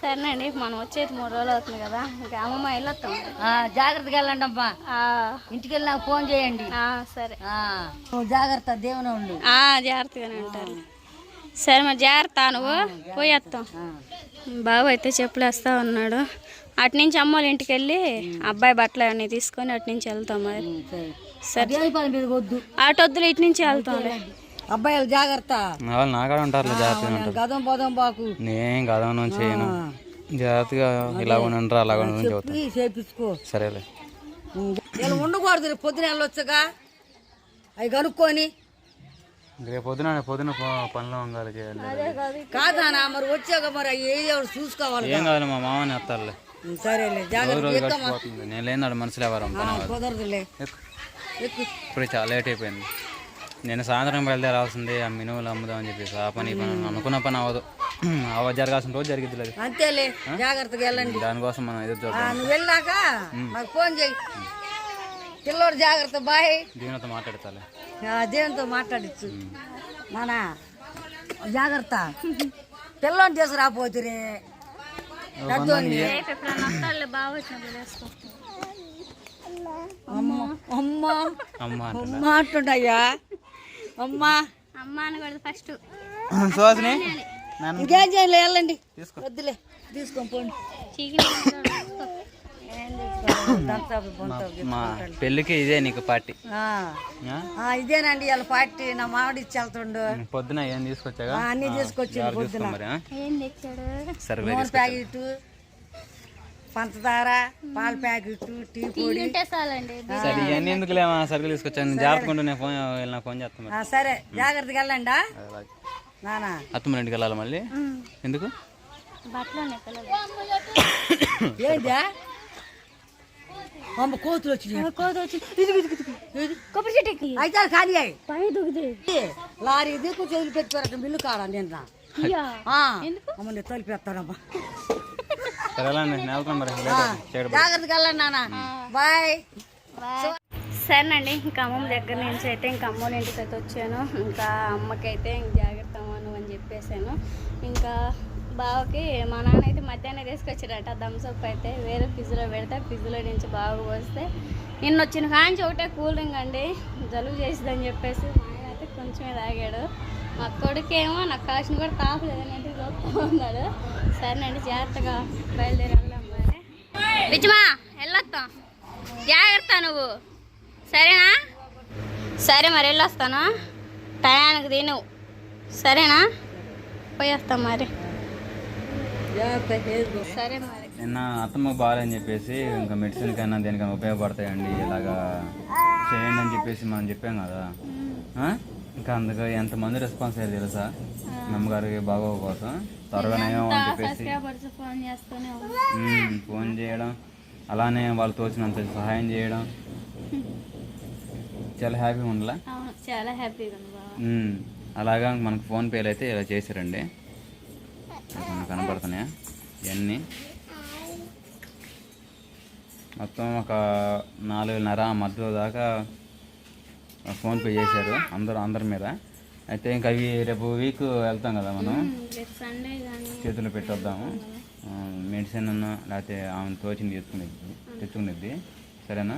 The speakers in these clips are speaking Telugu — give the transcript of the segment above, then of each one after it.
సరేనండి మనం వచ్చేది మూడు రోజులు అవుతుంది కదా. ఇంకా అమ్మమ్మ వెళ్ళొస్తాం. జాగ్రత్తగా వెళ్ళండి అమ్మా ఇంటికి వెళ్ళి నాకు ఫోన్ చేయండి. సరే. నువ్వు జాగ్రత్త దేవుని ఉండు. జాగ్రత్తగానే ఉంటారు. సరే మరి జాగ్రత్త నువ్వు. పోయేస్తాం బాబు అయితే చెప్పులు వేస్తా ఉన్నాడు. అటు నుంచి అమ్మోళ్ళ ఇంటికి వెళ్ళి అబ్బాయి బట్టలు అన్నీ తీసుకొని అటు నుంచి వెళ్తాం మరి. సరే. అటు వద్దులు ఇటు నుంచి వెళ్తాంలే అబ్బాయిలు జాగ్రత్త. వాళ్ళు నాకాడ ఉంటారు జాగ్రత్తగా ఉంటారు. గదం పోదాం బాకు. నేను గదనం చేయను. జాగ్రత్తగా ఇలా ఉండండి అలా చెప్పి చేపించుకో. సరేలే. ఇలా ఉండకూడదు రేపు పొద్దున వెళ్ళొచ్చుగా. అవి కనుక్కొని. రేపు పొద్దున పొద్దున పనిలో ఉండాలి చేయాలి. కాదు మరి వచ్చాక మరి అవి ఏది ఒకటి చూసుకోవాలి ఏం కాదు. మా మామని వస్తారులే సరేలే జాగ్రత్త నేను లేనాడు మనసులో ఎవరు. కుదరదులే. ఇప్పుడు చాలా లేట్ అయిపోయింది. నేను సాయంత్రం బయలుదేరాల్సింది ఆ మినువులు అమ్ముదాం అని చెప్పేసి. ఆ పని ఈ పని అనుకున్న పని అవ్వదు. అవ జరగాల్సిన రోజు జరిగిద్ది అది. అంతేలే జాగ్రత్తగా వెళ్ళండి. దానికోసం మనం ఎదురు ఆ, నువ్వు వెళ్ళాక నాకు ఫోన్ చేయి. పిల్లోడు జాగ్రత్త బాయ్. దీనితో మాట్లాడతాలే. ఆ, దేవునితో మాట్లాడచ్చు. నానా జాగ్రత్త. పిల్లోని తీసుకురాపోతురే. పెద్దోని రేపు ఎప్పుడన్నా వస్తాడులే బాగా వచ్చినప్పుడు వేసుకో. అమ్మ అమ్మ. అమ్మ అంటున్నా అమ్మ అంటుండయ్యా అమ్మ. అమ్మ అనకూడదు ఫస్ట్ సుహాసిని? ఇంకేం చేయలే? వెళ్ళండి. తీసుకో. వద్దులే. తీసుకొని పోండి. పెళ్ళికి ఇదే నీకు పార్టీ. ఆ. ఆ? ఆ, ఇదేనండి వాళ్ళ పార్టీ. నా మామిడి ఇచ్చి వెళ్తుండు పొద్దున ఏం తీసుకొచ్చాగా? ఆ, అన్నీ జాగ్రత్త పొద్దున. తీసుకో మరి ఆ? ఏం తెచ్చాడు? సరే నూనె ప్యాకెట్ పంచదార పాల ప్యాకెట్ టీ పొడి. సరే ఇవన్నీ ఎందుకు లేవా సరుకులు తీసుకొచ్చాను? జాగ్రత్తగా నేను ఫోన్ వెళ్ళిన ఫోన్ చేస్తాను సరే. జాగ్రత్తగా వెళ్ళండి. నానా. అత్తమ్మ ఇంటికి వెళ్ళాలి మళ్ళీ? ఎందుకు? ఏంటా అమ్మ కోతులు వచ్చినాయి. వచ్చి ఇదిగో. కొబ్బరి చెట్టుకి. అయితే ఖాళీ అయ్యి పై లారీ దిక్కు చేతులు పెట్టారట మిల్లు కాడ ఎందుకు? అమ్మ నేను తలిపేస్తానమ్మా. జాగ్రత్తగా వెళ్ళండి నాన్న. బాయ్. సరేనండి ఇంకా అమ్మమ్మ దగ్గర నుంచి అయితే ఇంకా అమ్మోళ్ళ ఇంటికి అయితే వచ్చాను. ఇంకా అమ్మకైతే ఇంక జాగ్రత్త అమ్మను అని చెప్పేసాను ఇంకా బావకి మా నాన్న అయితే మధ్యాహ్నం తీసుకొచ్చాడట థమ్స్అప్ అయితే వేరే ఫ్రిడ్జ్లో పెడితే ఫ్రిడ్జ్లో నుంచి బాగా పోస్తే నిన్న వచ్చిన కాంచి ఒకటే కూల్ డ్రింక్ అండి. జలుబు చేసిందని చెప్పేసి మా ఆయన అయితే కొంచెమే తాగాడు. మా కొడుకేమో నాకు కాసిన కూడా తాపలేదని అంటే చూస్తూ ఉన్నాడు సరేనండి జాగ్రత్తగా బయలుదేరి వెళ్దాం మరి విజమా వెళ్ళొస్తాం. జాగ్రత్త నువ్వు. సరేనా? సరే మరి వెళ్ళొస్తాను. టయానికి తిను. సరేనా? పోయేస్తాం మరి. సరే మరి. నిన్న అత్తమ్మ బాగాలని చెప్పేసి ఇంకా మెడిసిన్ కైనా దేనికైనా ఉపయోగపడతాయండి ఇలాగా చేయండి అని చెప్పేసి మనం చెప్పాం కదా. ఆ? ఇంకా అందుకు ఎంతమంది రెస్పాన్స్ అయ్యారు తెలుసా? అమ్మగారికి బాగోగు కోసం త్వరగా నయం అని చెప్పేసి. Subscribers phone. ఉమ్, చేయడం. అలానే వాళ్ళు తోచినంత సహాయం చేయడం. చాలా హ్యాపీగా ఉండాలా? అవును చాలా హ్యాపీగా ఉంది బావ. ఉమ్, అలాగా మనకు ఫోన్ పేలు అయితే ఇలా చేశారండి. మనకు కనపడుతున్నాయా ఇవన్నీ మొత్తం ఒక నాలుగున్నర ఆ మధ్య దాకా ఫోన్ పే చేశారు అందరూ అందరి మీద. అయితే ఇంకా అవి రేపు వీక్ వెళ్తాం కదా మనం. చేతులు పెట్టొద్దాము. మెడిసిన్ అన్న లేకపోతే ఆమె తోచింది తెచ్చుకునేది తెచ్చుకునేది. సరేనా?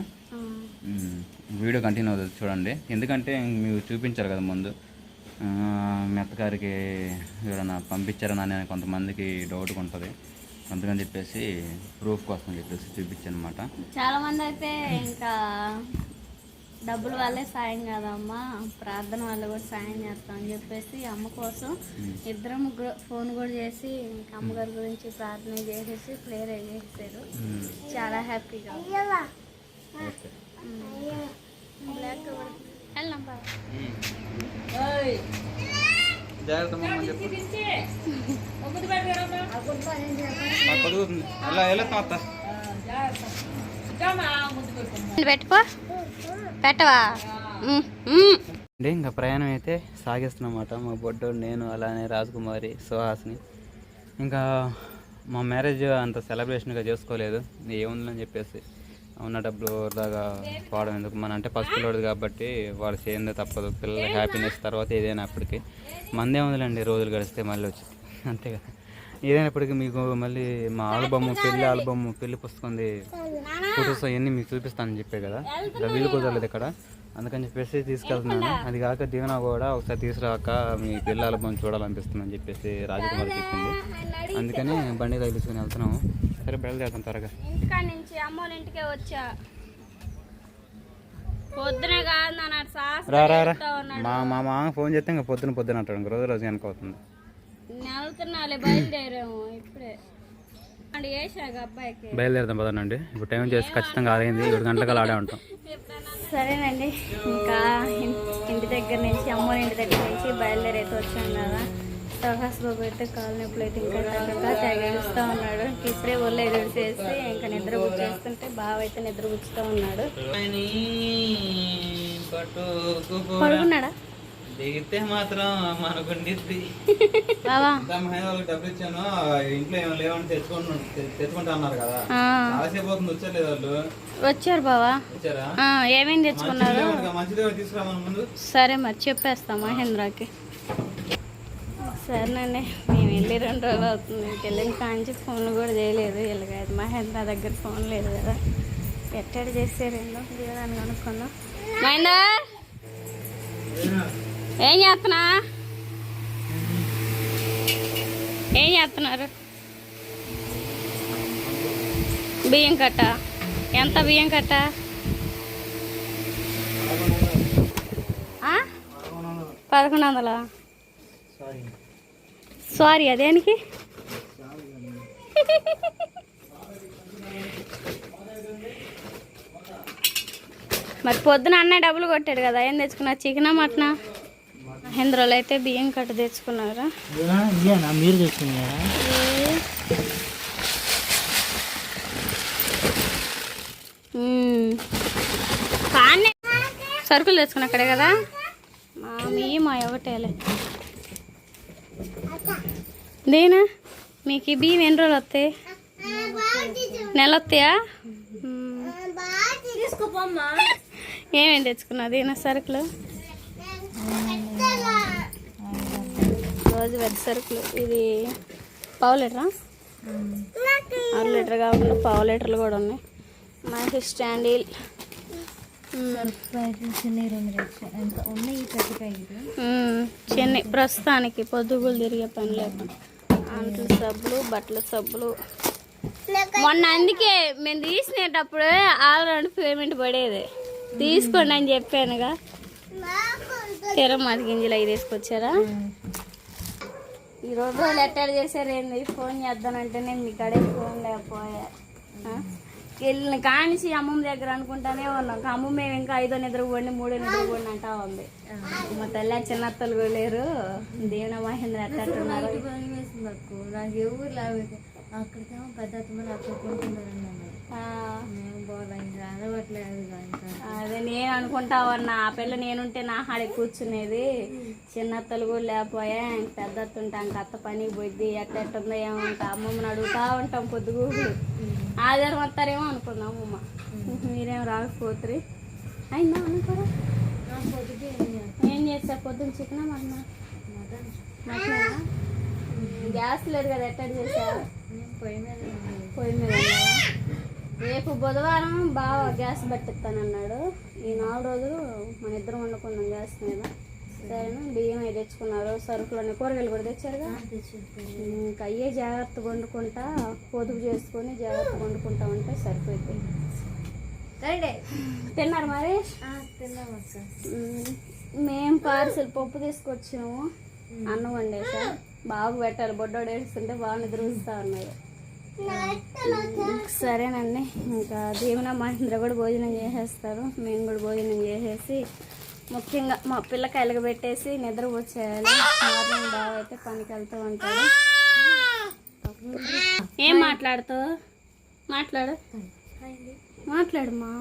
వీడియో కంటిన్యూ అవుతుంది చూడండి. ఎందుకంటే మీరు చూపించారు కదా ముందు. మెత్తగారికి ఎవరైనా పంపించారని అనే కొంతమందికి డౌట్గా ఉంటుంది. అందుకని చెప్పేసి ప్రూఫ్ కోసం చెప్పేసి చూపించాను అనమాట చాలా మంది అయితే ఇంకా డబ్బుల వల్లే సాయం కాదమ్మా ప్రార్థన వల్ల కూడా సాయం చేస్తాం అని చెప్పేసి అమ్మ కోసం ఇద్దరం ముగ్గురు ఫోన్ కూడా చేసి ఇంకా అమ్మగారి గురించి ప్రార్థన చేసేసి ప్రేయర్ చేసేసారు చాలా హ్యాపీగా అత్త పెట్టుకో. పెట్టవా? ఇంకా ప్రయాణం అయితే సాగిస్తున్నమాట. మా బొడ్డు నేను అలానే రాజకుమారి సుహాస్ని. ఇంకా మా మ్యారేజ్ అంత సెలబ్రేషన్గా చేసుకోలేదు. ఏముందని చెప్పేసి ఉన్న డబ్బులు దాకా పోవడం ఎందుకు? మన అంటే పసిపిల్లోడు కాబట్టి వాడు చేయందే తప్పదు. పిల్లల హ్యాపీనెస్ తర్వాత ఏదైనా అప్పటికి. మందే ఉందిలేండి రోజులు గడిస్తే మళ్ళీ వచ్చి. అంతే కదా ఏదైనప్పటికీ మీకు మళ్ళీ మా ఆల్బమ్ పెళ్ళి ఆల్బమ్ పెళ్ళి పుస్తకంది ఫొటోస్ అవన్నీ మీకు చూపిస్తానని చెప్పే కదా. ఇలా వీలు కుదరలేదు ఇక్కడ. అందుకని చెప్పేసి తీసుకెళ్తున్నాను. అది కాక దీవెన కూడా ఒకసారి తీసుకురాక మీ పెళ్ళి ఆల్బమ్ చూడాలనిపిస్తుందని చెప్పేసి రాజకుమారి చెప్పింది. అందుకని బండి తగిలించుకొని వెళ్తున్నాము. సరే బయలుదేరుతాం త్వరగా. ఇంటికాడ నుంచి అమ్మోళ్ళ ఇంటికే వచ్చా. పొద్దునే కాదు నాన్న శాస్త్రం రా ఉన్నాడు. మా మా మామ ఫోన్ చేస్తే ఇంకా పొద్దున పొద్దున అంటాడు. రోజు రోజు వెనక అవుతుంది. వెళ్తున్నాలే బయలుదేరాము ఇప్పుడే. అంటే వేసాక అబ్బాయికి. బయలుదేరుతాం పదనండి ఇప్పుడు టైం చేసి ఖచ్చితంగా ఆడైంది ఏడు గంటలకు ఆడే ఉంటాం. సరేనండి ఇంకా ఇంటి దగ్గర నుంచి అమ్మోళ్ళ ఇంటి దగ్గర నుంచి బయలుదేరైతే వచ్చాం కదా. ప్రకాశ్ బాబు అయితే కాలు నొప్పులు అయితే ఇంకా తగ్గక తెగేస్తూ ఉన్నాడు. ఇంక ఇప్పుడే ఒళ్ళు ఎదురు చేసి ఇంకా నిద్ర గుచ్చేస్తుంటే బావ అయితే నిద్ర గుచ్చుతూ ఉన్నాడు. పడుకున్నాడా? దిగితే మాత్రం మనకుండిద్ది. బావా. డబ్బులు ఇచ్చాను ఇంట్లో ఏమో లేవని తెచ్చుకుంటు తెచ్చుకుంటా అన్నారు కదా. ఆ, చాలాసేపు అవుతుంది వచ్చలేదు వాళ్ళు. వచ్చారు బావా. వచ్చారా? ఆ, ఏమేం తెచ్చుకున్నారు? మంచిదే తీసుకురామని ముందు. సరే మరి చెప్పేస్తా మహేంద్రకి. సరేనండి మేము వెళ్ళి రెండు రోజులు అవుతుంది. వెళ్ళిన కాంచి ఫోన్ కూడా చేయలేదు వెళ్ళలేదు మహేంద్ర దగ్గర ఫోన్ లేదు కదా. ఎట్టడి చేసారేందో దిగదాన్ని కనుక్కుందాం. మహేందర్! ఏం చేస్తున్నా? ఏం చేస్తున్నారు? బియ్యం కట్ట. ఎంత బియ్యం కట్ట? పదకొండు వందల సారీ అదేనికి? మరి పొద్దున అన్న డబ్బులు కొట్టాడు కదా ఏం తెచ్చుకున్నా చికెనా మటనా? మహేంద్రలో అయితే బియ్యం కట్ట తెచ్చుకున్నారా? మీరు తెచ్చుకున్నారా? సరుకులు తెచ్చుకున్నా అక్కడే కదా? మా మీ మా ఒకటేలే దేనా మీకు ఈ బియ్యం ఎన్ని రోజులు వస్తాయి? నెల వస్తాయా? మ్మ్. ఏమేమి తెచ్చుకున్నా దేనా సరుకులు? రోజు వెజ్ సరుకులు. ఇది పావు లీటరా? అర లీటర్ కాకుండా పావు లీటర్లు కూడా ఉన్నాయి. మంచి స్టాండీల్ చెన్నై ప్రస్తుతానికి పొద్దుగులు తిరిగే పని లేదు. అంట్లు సబ్బులు బట్టల సబ్బులు. మొన్న అందుకే మేము తీసినేటప్పుడు ఆల్రెడీ పేమెంట్ పడేది. తీసుకోండి అని చెప్పానుగా. తిరమాటి గింజలు అవి తీసుకొచ్చారా? ఈ రోజు రోజులు ఎట్టాడు చేశారు ఏంది ఫోన్ చేద్దానంటేనే మీ కడే ఫోన్ లేకపోయా? వెళ్ళిన కానిసి అమ్మమ్మ దగ్గర అనుకుంటానే ఉన్నాం. అమ్మమ్మ మేము ఇంకా ఐదో నిద్రపోండి మూడో నిద్రపోండి అంటా ఉంది. మా తల్లి చిన్నత్తలు కూడా లేరు. దీవెన మహేంద్ర నాకు ఎవరు లేవు అక్కడికేమో పెద్ద అత్తమ్మ అక్కడ అదే నేను అనుకుంటా ఉన్నా ఆ పిల్ల నేనుంటే నా హాడి కూర్చునేది. చిన్నత్తలు కూడా లేకపోయా ఇంక పెద్ద అత్త ఉంటా ఇంక అత్త పనికి పోద్ది ఎట్ట ఎట్టుందో ఏమో ఇంకా అమ్మమ్మని అడుగుతా ఉంటాం పొద్దుగు ఆధారం వస్తారేమో అనుకుందాం అమ్మమ్మ మీరేం రాకపోతురి అయిందా అనుకోరా ఏం చేస్తా పొద్దున్న చికెన్ మటనా? మటన్. మటనా? గ్యాస్ లేదు కదా ఎట్టడి చేసా పొయ్యి మీద. పొయ్యి మీద? రేపు బుధవారం బాగా గ్యాస్ పట్టిస్తానన్నాడు. ఈ నాలుగు రోజులు మన ఇద్దరం వండుకున్నాం గ్యాస్ మీద. సరేనా? బియ్యం అవి తెచ్చుకున్నారు. సరుకులు అన్ని కూరగాయలు కూడా తెచ్చారుగా? ఇంకా అయ్యే జాగ్రత్తగా వండుకుంటా పొదుపు చేసుకొని జాగ్రత్తగా వండుకుంటా ఉంటే సరిపోయింది తిన్నారు మరి? మ్మ్. పార్సల్ పప్పు తీసుకొచ్చాము అన్నం వండేసా. బాబు పెట్టాలి బొడ్డోడు ఏడుస్తుంటే బాగా నిద్రపిస్తా ఉన్నారు సరేనండి ఇంకా దీవెన మహేంద్ర కూడా భోజనం చేసేస్తారు. మేము కూడా భోజనం చేసేసి ముఖ్యంగా మా పిల్లకాయలకు పెట్టేసి నిద్ర వచ్చేయాలి మార్నింగ్ బాగా అయితే పనికి వెళ్తూ ఉంటాడు. ఏం మాట్లాడుతావు మాట్లాడు. మాట్లాడమ్మా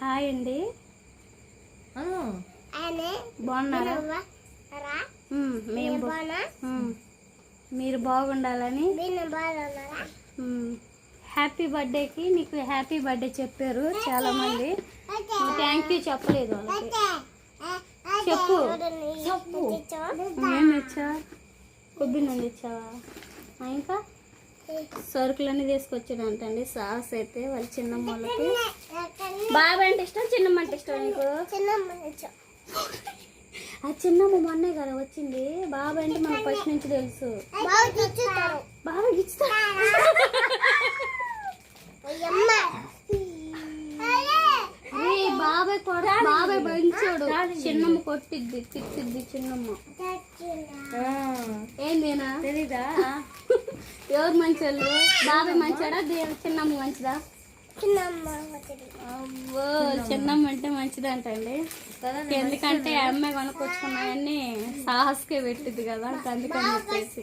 హాయ్ అండి. బాగున్నారా మ్మ్. మీరు బాగుండాలని. హ్యాపీ బర్త్డేకి నీకు హ్యాపీ బర్త్డే చెప్పారు చాలా మంది థ్యాంక్ యూ చెప్పలేదు వాళ్ళకి. చెప్పు. చెప్పు. ఏం తెచ్చా? కొబ్బరి నుండి ఇచ్చావా ఇంకా? సరుకులన్నీ తీసుకొచ్చాడంటండి. సాస్ అయితే వాళ్ళ చిన్నమ్మ వాళ్ళకి బాబా అంటే ఇష్టం చిన్నమ్మ అంటే ఇష్టం నీకు? ఆ చిన్నమ్మ మొన్నే కదా వచ్చింది. బాబా అంటే మనకు ఫస్ట్ నుంచి తెలుసు. బాబా ఇస్తా అరే బాబాయ్ కూడా బాబాయ్ మంచోడు చిన్నమ్మ కొట్టిద్ది తిట్టిద్ది చిన్నమ్మ. ఏందేనా తెలీదా? ఎవరు మంచోళ్ళు? బాబాయ్ మంచోడా? చిన్నమ్మ మంచిదా? అవ్వో చిన్నమ్మ అంటే మంచిది అంటండి ఎందుకంటే ఆ అమ్మాయి కొనుక్కొచ్చుకున్నాయని సాహస్కే పెట్టింది కదా అందుకని చెప్పేసి.